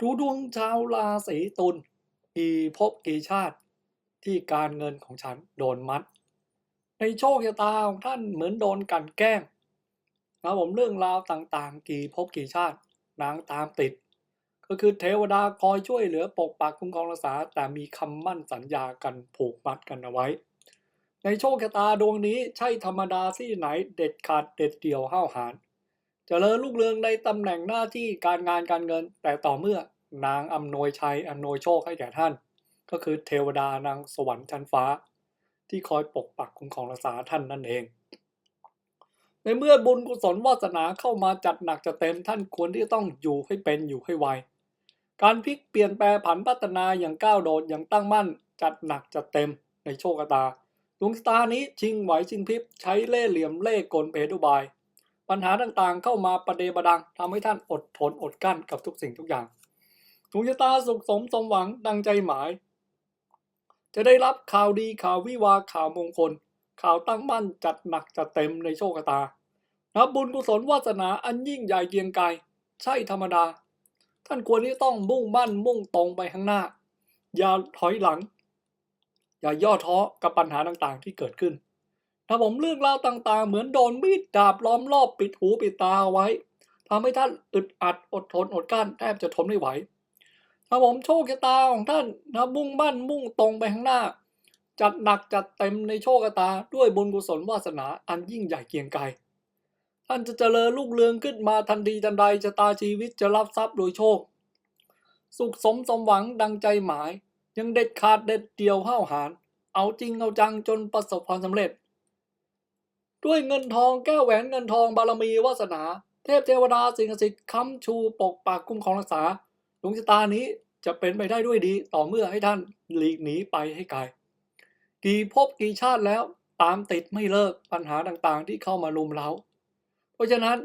ดูดวงชาวราศีตุลกี่ภพกีชาติที่การเงินของฉันโดนมัด ในโชคชะตาของท่านเหมือนโดนกันแกล้งนะผมเรื่องราวต่างๆ กี่ภพกี่ชาตินางตามติด ก็คือเทวดาคอยช่วยเหลือปกปักคุ้มครองรักษา แต่มีคำมั่นสัญญากันผูกมัดกันเอาไว้ ในโชคชะตาดวงนี้ใช่ธรรมดาที่ไหนเด็ดขาดเด็ดเดี่ยวห้าวหาญ เจริญลูกเรืองในตำแหน่งหน้าที่การงานการเงิน แต่ต่อเมื่อนางอำนวยชัยอำนวยโชคให้แก่ท่าน ก็คือเทวดานางสวรรค์ชั้นฟ้า ที่คอยปกปักคุ้มครองรักษาท่านนั่นเอง ในเมื่อบุญกุศลวาสนาเข้ามาจัดหนักจะเต็มท่านควรที่จะต้องอยู่ให้เป็นอยู่ให้ไวการพลิกเปลี่ยนแปลผันพัฒนาอย่างก้าวโดดอย่างตั้งมั่น จัดหนักจัดเต็มในโชคชะตาดวงตานี้ชิงไหวชิงพริบใช้เล่ห์เหลี่ยมเล่กลเพทุบาย ปัญหาต่างๆ เข้ามาประเดประดังทำให้ท่านอดทนอดกั้นกับทุกสิ่งทุกอย่างดวงชะตาสุขสมสมหวังดังใจหมาย จะได้รับข่าวดีข่าววิวาข่าวมงคล ข่าวตั้งมั่นจัดหนักจัดเต็มในโชคชะตานับบุญกุศลวาสนาอันยิ่งใหญ่เกียงไกรใช่ธรรมดา ท่านควรที่ต้องมุ่งมั่นมุ่งตรงไปข้างหน้า อย่าถอยหลัง อย่าย่อท้อกับปัญหาต่างๆที่เกิดขึ้น ถ้าผมเรื่องราวต่างๆ เหมือนโดนมีดดาบล้อมรอบปิดหูปิดตาไว้ทำให้ท่านอึดอัดอดทนอดกลั้นแทบจะทนไม่ไหว ถ้าผมโชคชะตาของท่านนะมุ่งมั่นมุ่งตรงไปข้างหน้า จัดหนักจัดเต็มในโชคชะตาด้วยบุญกุศลวาสนาอันยิ่งใหญ่เกียงไกรท่านจะเจริญรุ่งเรืองขึ้นมาทันทีทันใดชะตาชีวิตจะรับทรัพย์โดยโชค สุขสมสมหวังดังใจหมาย ยังเด็ดขาดเด็ดเดียวห้าวหาญเอาจริงเอาจังจนประสบความสำเร็จ ด้วยเงินทองแก้วแหวนเงินทองบารมีวาสนา เทพเทวดาสิ่งศักดิ์สิทธิ์ค้ำชูปกปักคุ้มครองรักษาดวงชะตานี้จะเป็นไปได้ด้วยดีต่อเมื่อให้ท่านหลีกหนีไปให้ไกลกี่ภพกี่ชาติแล้วตามติดไม่เลิกปัญหาต่างๆ ที่เข้ามาลุมเล้า เพราะฉะนั้น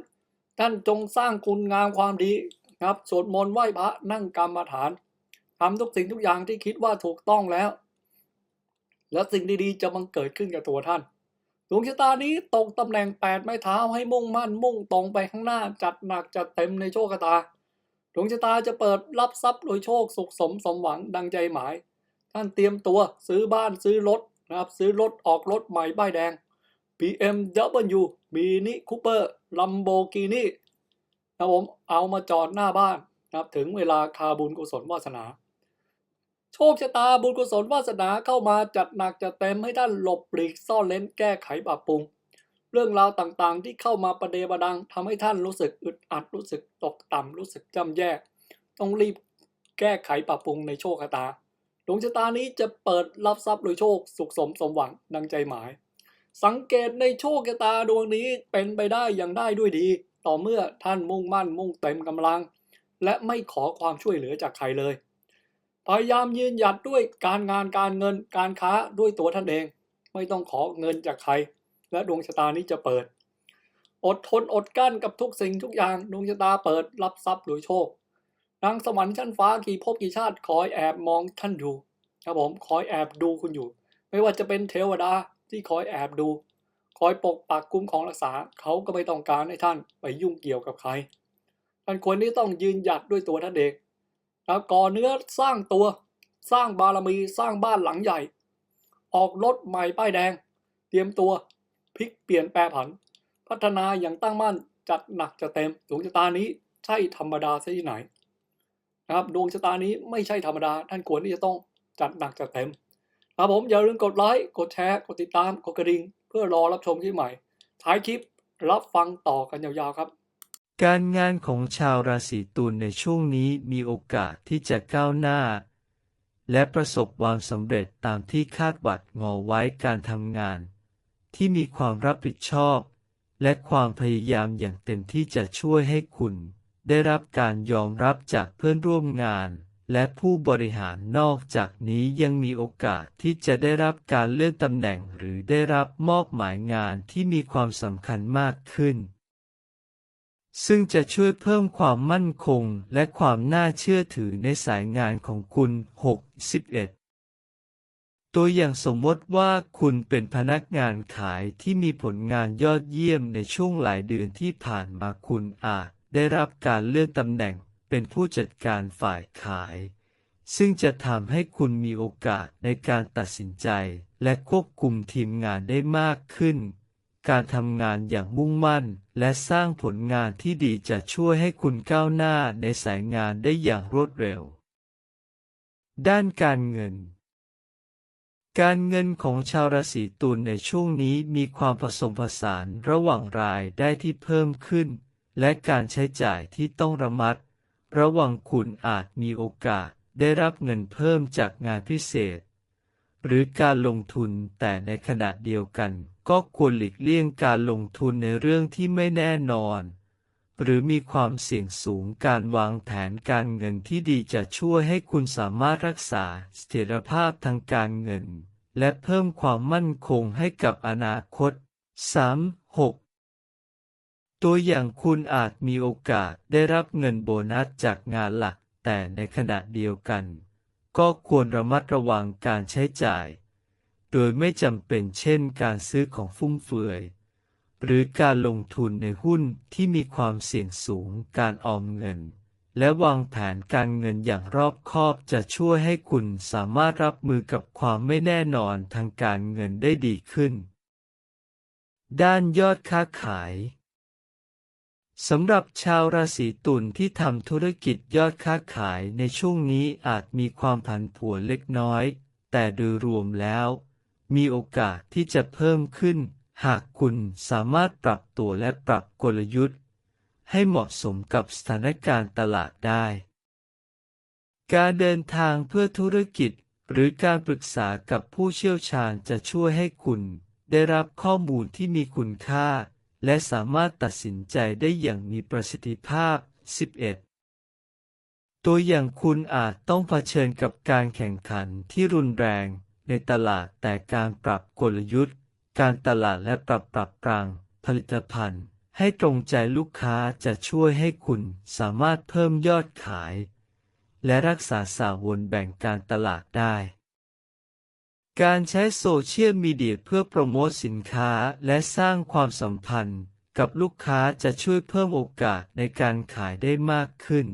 ท่านจงสร้างคุณงามความดีครับสวดมนต์ไหว้พระนั่งกรรมฐานทำทุกสิ่งทุกอย่างที่คิดว่าถูกต้องแล้ว แล้วสิ่งดีๆจะบังเกิดขึ้นกับตัวท่าน ดวงชะตานี้ตกตำแหน่งแปดไม้เท้าให้มุ่งมั่นมุ่งตรงไปข้างหน้าจัดหนักจัดเต็มในโชคชะตา ดวงชะตาจะเปิดรับทรัพย์โดยโชคสุขสมสมหวังดังใจหมาย ท่านเตรียมตัวซื้อบ้านซื้อรถนะครับซื้อรถออกรถใหม่ป้ายแดง BMW Mini Cooper Lamborghini นะผมเอามาจอดหน้าบ้านนะครับถึงเวลาคาบุญกุศลวาสนา โชคชะตาบุญกุศลวาสนาเข้ามาจัดหนักจัดเต็มให้ท่านหลบปลีกซ่อนเลนแก้ไขปรับปรุง เรื่องราวต่างๆ ที่เข้ามาประเดประดังทำให้ท่านรู้สึกอึดอัดรู้สึกตกต่ำรู้สึกจำแย่ต้องรีบแก้ไขปรับปรุงในโชคชะตาดวงชะตานี้จะเปิดรับทรัพย์โดยโชคสุขสมสมหวังดังใจหมาย สังเกตในโชคชะตาดวงนี้เป็นไปได้อย่างได้ด้วยดี ต่อเมื่อท่านมุ่งมั่นมุ่งเต็มกำลัง และไม่ขอความช่วยเหลือจากใครเลย พยายามยืนหยัดด้วยการงานการเงินการค้าด้วยตัวท่านเอง ไม่ต้องขอเงินจากใคร และดวงชะตานี้จะเปิด อดทนอดกลั้นกับทุกสิ่งทุกอย่างดวงชะตาเปิดรับทรัพย์โดยโชคนางสวรรค์ชั้นฟ้ากี่ภพกี่ชาติคอยแอบมองท่านอยู่ครับผมคอยแอบดูคุณอยู่ ไม่ว่าจะเป็นเทวดาที่คอยแอบดู คอยปกปักคุ้มของรักษาเขาก็ไม่ต้องการให้ท่านไปยุ่งเกี่ยวกับใครท่านควรที่ต้องยืนหยัดด้วยตัวท่านเอง แล้วก่อเนื้อสร้างตัว สร้างบารมีสร้างบ้านหลังใหญ่ ออกรถใหม่ป้ายแดง เตรียมตัวพลิกเปลี่ยนแปรผัน พัฒนาอย่างตั้งมั่นจัดหนักจะเต็มดวงชะตานี้ใช่ธรรมดาซะที่ไหนนะครับดวงชะตานี้ไม่ใช่ธรรมดาท่านควรที่จะต้องจัดหนักจัดเต็มครับผมอย่าลืมกดไลค์กดแชร์ กดติดตาม กดกระดิ่ง เพื่อรอรับชมคลิปใหม่ ท้ายคลิปรับฟังต่อกันยาวๆครับ การงานของชาวราศีตุลในช่วงนี้มีโอกาสที่จะก้าวหน้า และประสบความสำเร็จตามที่คาดหวังงอไว้การทำงาน ที่มีความรับผิดชอบ และความพยายามอย่างเต็มที่จะช่วยให้คุณ ได้รับการยอมรับจากเพื่อนร่วมงาน และผู้บริหารนอกจากนี้ยังมีโอกาสที่จะได้รับการเลื่อนตำแหน่งหรือได้รับมอบหมายงานที่มีความสำคัญมากขึ้น ซึ่งจะช่วยเพิ่มความมั่นคงและความน่าเชื่อถือในสายงานของคุณ 61 ตัวอย่างสมมติว่าคุณเป็นพนักงานขายที่มีผลงานยอดเยี่ยมในช่วงหลายเดือนที่ผ่านมาคุณอาจได้รับการเลื่อนตำแหน่งเป็นผู้จัดการฝ่ายขาย ซึ่งจะทำให้คุณมีโอกาสในการตัดสินใจและควบคุมทีมงานได้มากขึ้น การทำงานอย่างมุ่งมั่น และสร้างผลงานที่ดีจะช่วยให้คุณก้าวหน้าในสายงานได้อย่างรวดเร็ว ด้านการเงิน การเงินของชาวราศีตุลในช่วงนี้มีความผสมผสานระหว่างรายได้ที่เพิ่มขึ้น และการใช้จ่ายที่ต้องระมัด ระวังคุณอาจมีโอกาสได้รับเงินเพิ่มจากงานพิเศษ หรือการลงทุนแต่ในขณะเดียวกัน ก็ควรหลีกเลี่ยงการลงทุนในเรื่องที่ไม่แน่นอน หรือมีความเสี่ยงสูงการวางแผนการเงินที่ดีจะช่วยให้คุณสามารถรักษาเสถียรภาพทางการเงิน และเพิ่มความมั่นคงให้กับอนาคต 3. 6 ตัวอย่างคุณอาจมีโอกาสได้รับเงินโบนัสจากงานหลัก แต่ในขณะเดียวกัน ก็ควรระมัดระวังการใช้จ่าย โดยไม่จำเป็นเช่นการซื้อของฟุ่มเฟือย หรือการลงทุนในหุ้นที่มีความเสี่ยงสูงการออมเงิน และวางแผนการเงินอย่างรอบคอบจะช่วยให้คุณสามารถรับมือกับความไม่แน่นอนทางการเงินได้ดีขึ้น ด้านยอดค้าขายสำหรับชาวราศีตุลที่ทำธุรกิจยอดค้าขายในช่วงนี้อาจมีความผันผวนเล็กน้อย แต่โดยรวมแล้ว มีโอกาสที่จะเพิ่มขึ้น หากคุณสามารถปรับตัวและปรับกลยุทธ์ ให้เหมาะสมกับสถานการณ์ตลาดได้ การเดินทางเพื่อธุรกิจหรือการปรึกษากับผู้เชี่ยวชาญจะช่วยให้คุณได้รับข้อมูลที่มีคุณค่า และสามารถตัดสินใจได้อย่างมีประสิทธิภาพ 11 ตัวอย่างคุณอาจต้องเผชิญกับการแข่งขันที่รุนแรง ในตลาดแต่การปรับกลยุทธ์ การตลาดและปรับปรับกลางผลิตภัณฑ์ ให้ตรงใจลูกค้าจะช่วยให้คุณสามารถเพิ่มยอดขาย และรักษาสาวนแบ่งการตลาดได้ การใช้โซเชียลมีเดียเพื่อโปรโมทสินค้าและสร้างความสัมพันธ์กับลูกค้าจะช่วยเพิ่มโอกาสในการขายได้มากขึ้น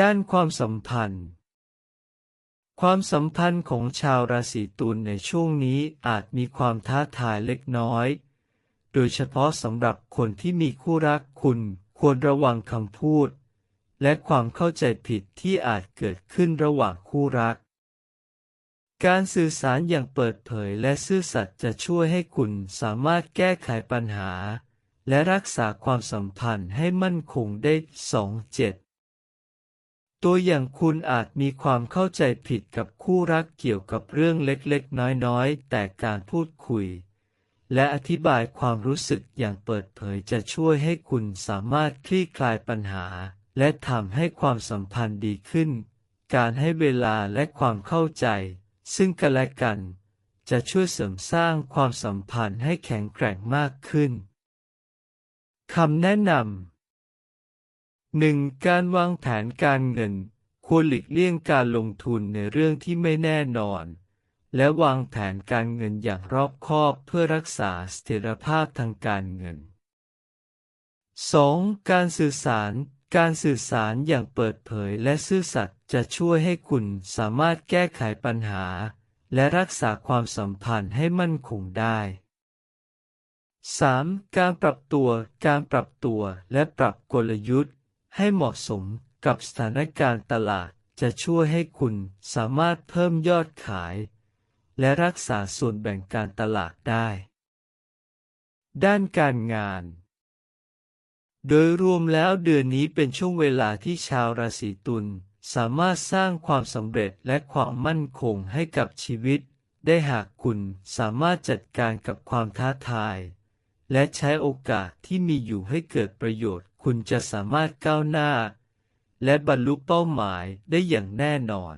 ด้านความสัมพันธ์ ความสัมพันธ์ของชาวราศีตุลในช่วงนี้อาจมีความท้าทายเล็กน้อย โดยเฉพาะสำหรับคนที่มีคู่รักคุณควรระวังคำพูด และความเข้าใจผิดที่อาจเกิดขึ้นระหว่างคู่รัก การสื่อสารอย่างเปิดเผยและซื่อสัตย์จะช่วยให้คุณสามารถแก้ไขปัญหา และรักษาความสัมพันธ์ให้มั่นคงได้ 2 7 ตัวอย่างคุณอาจมีความเข้าใจผิดกับคู่รักเกี่ยวกับเรื่องเล็กๆ น้อยๆ แต่การพูดคุย และอธิบายความรู้สึกอย่างเปิดเผยจะช่วยให้คุณสามารถคลี่คลายปัญหา และทำให้ความสัมพันธ์ดีขึ้น การให้เวลาและความเข้าใจ ซึ่งกันและกัน จะช่วยเสริมสร้างความสัมพันธ์ให้แข็งแกร่งมากขึ้นคำแนะนำ 1. การวางแผนการเงิน ควรหลีกเลี่ยงการลงทุนในเรื่องที่ไม่แน่นอน และวางแผนการเงินอย่างรอบคอบเพื่อรักษาเสถียรภาพทางการเงิน 2. การสื่อสาร การสื่อสารอย่างเปิดเผยและซื่อสัตย์จะช่วยให้คุณสามารถแก้ไขปัญหา และรักษาความสัมพันธ์ให้มั่นคงได้ 3. การปรับตัว การปรับตัวและปรับกลยุทธ์ ให้เหมาะสมกับสถานการณ์ตลาดจะช่วยให้คุณสามารถเพิ่มยอดขาย และรักษาส่วนแบ่งการตลาดได้ ด้านการงาน โดยรวมแล้วเดือนนี้เป็นช่วงเวลาที่ชาวราศีตุลสามารถสร้างความสำเร็จและความมั่นคงให้กับชีวิต ได้หากคุณสามารถจัดการกับความท้าทาย และใช้โอกาสที่มีอยู่ให้เกิดประโยชน์ คุณจะสามารถก้าวหน้า และบรรลุเป้าหมายได้อย่างแน่นอน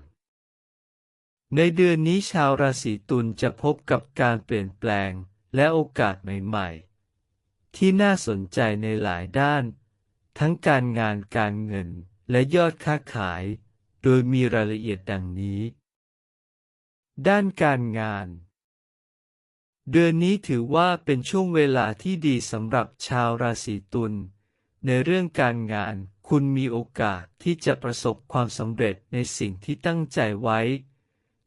ในเดือนนี้ชาวราศีตุลจะพบกับการเปลี่ยนแปลงและโอกาสใหม่ๆ ที่น่าสนใจในหลายด้าน ทั้งการงานการเงินและยอดค้าขาย โดยมีรายละเอียดดังนี้ ด้านการงานเดือนนี้ถือว่าเป็นช่วงเวลาที่ดีสำหรับชาวราศีตุล ในเรื่องการงาน คุณมีโอกาสที่จะประสบความสำเร็จในสิ่งที่ตั้งใจไว้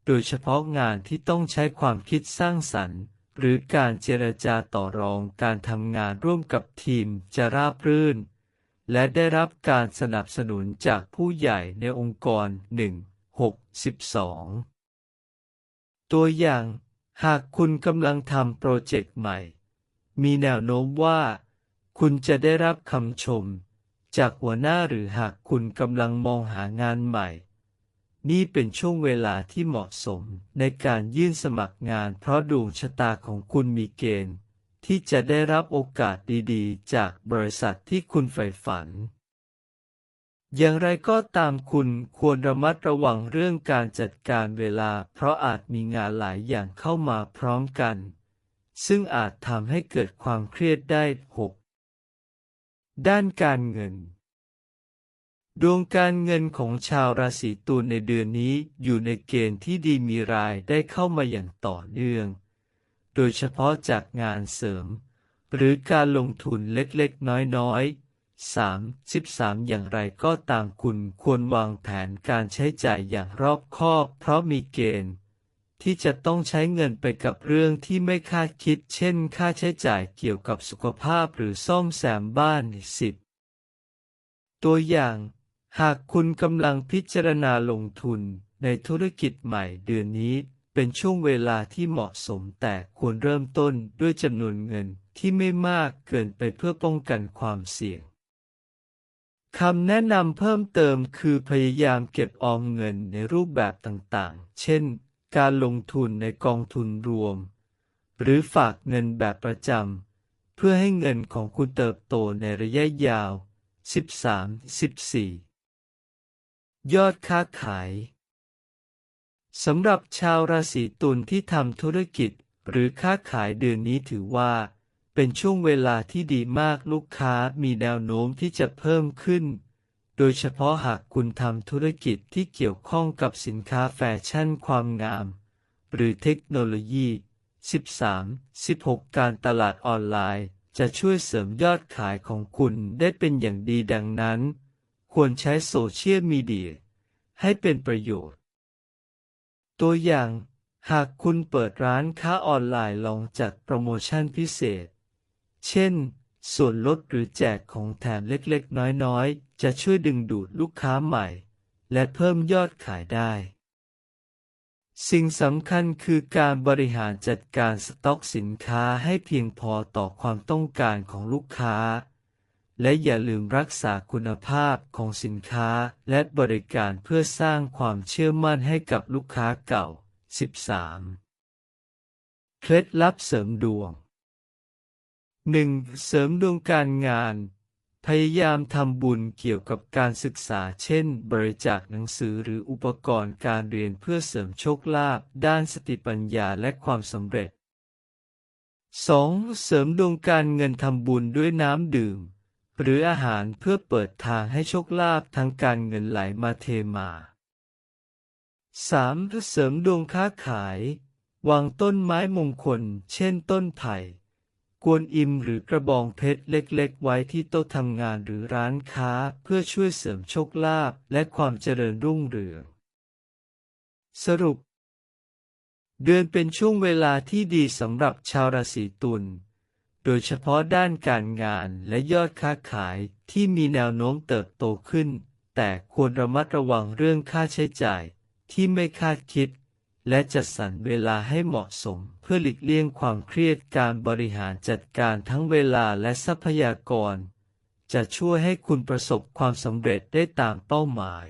โดยเฉพาะงานที่ต้องใช้ความคิดสร้างสรรค์ หรือการเจรจาต่อรองการทำงานร่วมกับทีมจะราบรื่น และได้รับการสนับสนุนจากผู้ใหญ่ในองค์กร 1 6 12ตัวอย่าง หากคุณกำลังทำโปรเจกต์ใหม่ มีแนวโน้มว่า คุณจะได้รับคำชม จากหัวหน้าหรือหากคุณกำลังมองหางานใหม่ นี่เป็นช่วงเวลาที่เหมาะสมในการยื่นสมัครงาน เพราะดวงชะตาของคุณมีเกณฑ์ ที่จะได้รับโอกาสดีๆ จากบริษัทที่คุณใฝ่ฝัน อย่างไรก็ตามคุณควรระมัดระวังเรื่องการจัดการเวลา เพราะอาจมีงานหลายอย่างเข้ามาพร้อมกัน ซึ่งอาจทำให้เกิดความเครียดได้ 6. ด้านการเงิน ดวงการเงินของชาวราศีตุลในเดือนนี้อยู่ในเกณฑ์ที่ดีมีรายได้เข้ามาอย่างต่อเนื่อง โดยเฉพาะจากงานเสริม หรือการลงทุนเล็กๆ น้อยๆ3 13อย่างไรก็ตามคุณควรวางแผนการใช้จ่ายอย่างรอบคอบ เพราะมีเกณฑ์ ที่จะต้องใช้เงินไปกับเรื่องที่ไม่คาดคิด เช่น ค่าใช้จ่ายเกี่ยวกับสุขภาพหรือซ่อมแซมบ้าน10ตัวอย่าง หากคุณกำลังพิจารณาลงทุนในธุรกิจใหม่เดือนนี้ เป็นช่วงเวลาที่เหมาะสมแต่ควรเริ่มต้นด้วยจำนวนเงินที่ไม่มากเกินไปเพื่อป้องกันความเสี่ยงคำแนะนำเพิ่มเติมคือพยายามเก็บออมเงินในรูปแบบต่างๆ เช่น การลงทุนในกองทุนรวม หรือฝากเงินแบบประจำ เพื่อให้เงินของคุณเติบโตในระยะยาว 13-14 ยอดค้าขายสำหรับชาวราศีตุลที่ทำธุรกิจหรือค้าขายเดือนนี้ถือว่า เป็นช่วงเวลาที่ดีมากลูกค้ามีแนวโน้มที่จะเพิ่มขึ้น โดยเฉพาะหากคุณทำธุรกิจที่เกี่ยวข้องกับสินค้าแฟชั่นความงาม หรือเทคโนโลยี 13 16 การตลาดออนไลน์ จะช่วยเสริมยอดขายของคุณได้เป็นอย่างดีดังนั้น ควรใช้โซเชียลมีเดียให้เป็นประโยชน์ ตัวอย่าง หากคุณเปิดร้านค้าออนไลน์ลองจัดโปรโมชั่นพิเศษ เช่น ส่วนลดหรือแจกของแถมเล็กๆ น้อยๆ จะช่วยดึงดูดลูกค้าใหม่ และเพิ่มยอดขายได้ สิ่งสำคัญคือการบริหารจัดการสต็อกสินค้าให้เพียงพอต่อความต้องการของลูกค้า และอย่าลืมรักษาคุณภาพของสินค้าและบริการเพื่อสร้างความเชื่อมั่นให้กับลูกค้าเก่า 13. เคล็ดลับเสริมดวง 1. เสริมดวงการงาน พยายามทำบุญเกี่ยวกับการศึกษา เช่น บริจาคหนังสือหรืออุปกรณ์การเรียนเพื่อเสริมโชคลาภด้านสติปัญญาและความสำเร็จ 2. เสริมดวงการเงินทำบุญด้วยน้ำดื่ม หรืออาหารเพื่อเปิดทางให้โชคลาภทางการเงินไหลมาเทมา 3. เสริมดวงค้าขาย วางต้นไม้มงคล เช่นต้นไผ่ กวนอิมหรือกระบองเพชรเล็กๆ ไว้ที่โต๊ะทำงานหรือร้านค้าเพื่อช่วยเสริมโชคลาภและความเจริญรุ่งเรือง สรุป เดือนเป็นช่วงเวลาที่ดีสำหรับชาวราศีตุล โดยเฉพาะด้านการงานและยอดค้าขายที่มีแนวโน้มเติบโตขึ้น แต่ควรระมัดระวังเรื่องค่าใช้จ่ายที่ไม่คาดคิด และจัดสรรเวลาให้เหมาะสม เพื่อหลีกเลี่ยงความเครียดการบริหารจัดการทั้งเวลาและทรัพยากร จะช่วยให้คุณประสบความสำเร็จได้ตามเป้าหมาย